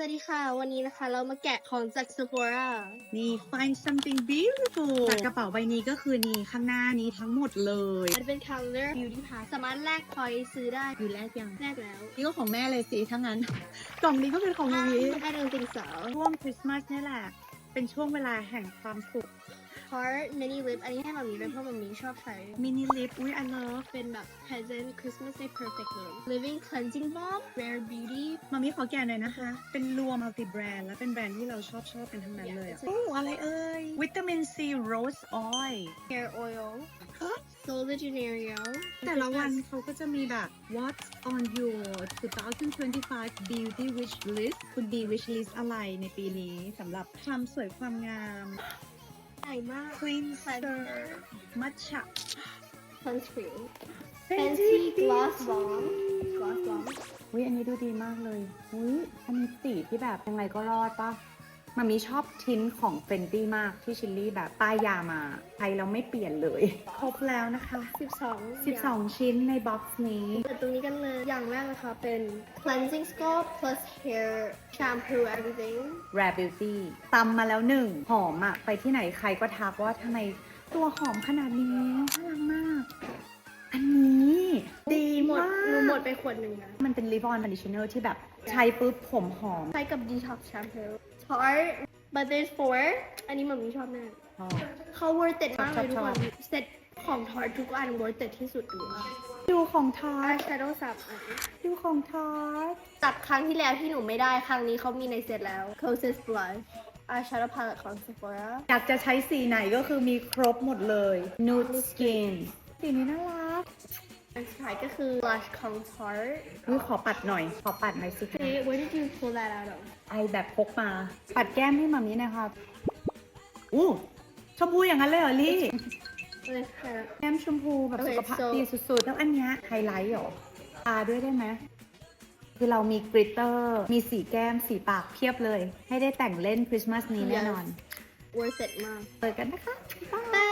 สวัสดีค่ะ วันนี้นะคะ เรามาแกะของจาก Sephora นี่ find something beautiful จากกระเป๋าใบนี้ก็คือนี่ข้างหน้านี้ทั้งหมดเลยอันเป็น Color Beauty Pass สามารถแลกพอยซื้อได้อยู่แรกยังแลกแล้ว นี่ก็ของแม่เลยสิถ้างั้น กล่องนี้ก็เป็นของมามี I don't think so ช่วงคริสต์มาสนี่แหละ เป็นช่วงเวลาแห่งความสุข Heart Mini Lip อันนี้ให้มามีเป็นเพราะมามีชอบใช้มินิลิปอุ้ย I love เป็นแบบ present Christmas Day perfect เลย Living Cleansing Balm Rare Beauty มามีขอแกะหน่อยนะคะ เป็นรวมมัลติแบรนด์และเป็นแบรนด์ที่เราชอบชอบเป็นทั้งนั้นเลยอะ Yeah, it's โอ้อะไรเอ่ยวิตามินซีโรสออยล์ Hair Oil Sol de Janeiro แต่ละวันเขาก็จะมีแบบ What's on your 2025 beauty wish list คุณ B wish list อะไรในปีนี้สำหรับความสวยความงาม ใหญ่มาก cleanser matcha Sunscreen Fancy Gloss Balm Gloss Balm อุ้ยอันนี้ดูดีมากเลยอุ้ยอันนี้สีที่แบบยังไงก็รอดปะ มามีชอบทิ้นของเฟรนดี้มากที่ชิลลี่แบบป้ายยามาใช้แล้วไม่เปลี่ยนเลย ครบแล้วนะคะ 12 12 ชิ้นในบ็อกซ์นี้ เปิดตรงนี้กันเลย อย่างแรกนะคะเป็น cleansing scalp plus hair shampoo everything Rare Beauty ตำมาแล้วหนึ่งหอมอะไปที่ไหนใครก็ทักว่าทำไมตัวหอมขนาดนี้น่ารักมาก อันนี้ดีหมดมากหนูหมดไปขวดหนึ่งนะ มันเป็น Live On Conditioner ที่แบบใช้ปุ๊บผมหอม ใช้กับ detox shampoo Tarte but there's four อันนี้มันมีชอบแน่อ๋อ เขา worth it มากเลยทุกชอบคนชอบ เซ็ตของ Tarte ทุกอัน worth it ที่สุดดูอะดูของทาร์ eyeshadow สับอันดูของทาร์จากครั้งที่แล้วที่หนูไม่ได้ ครั้งนี้เขามีในเซ็ตแล้ว closest blush eyeshadow palette ของ Sephora อยากจะใช้สีไหนก็คือมีครบหมดเลย Nude Skin สีนี้น่ารัก อันสุดท้ายก็คือ blush ของ Tarte วิขอปัดหน่อย ขอปัดหน่อยสิ Hey where did you pull that out of ไอแบบพกมา ปัดแก้มให้มามีนะคะอู้ชมพูอย่างนั้นเลยเหรอลี่เลยค่ะแก้มชมพูแบบโอเคสุขภาพ so- ดีสุดๆ แล้วอันเนี้ยไฮไลท์เหรอตาด้วยได้ไหม คือเรามีกริตเตอร์ มีสีแก้ม สีปากเพียบเลย ให้ได้แต่งเล่นคริสต์มาสนี้แน่นอน worth it มาก เปิดกันนะคะแต่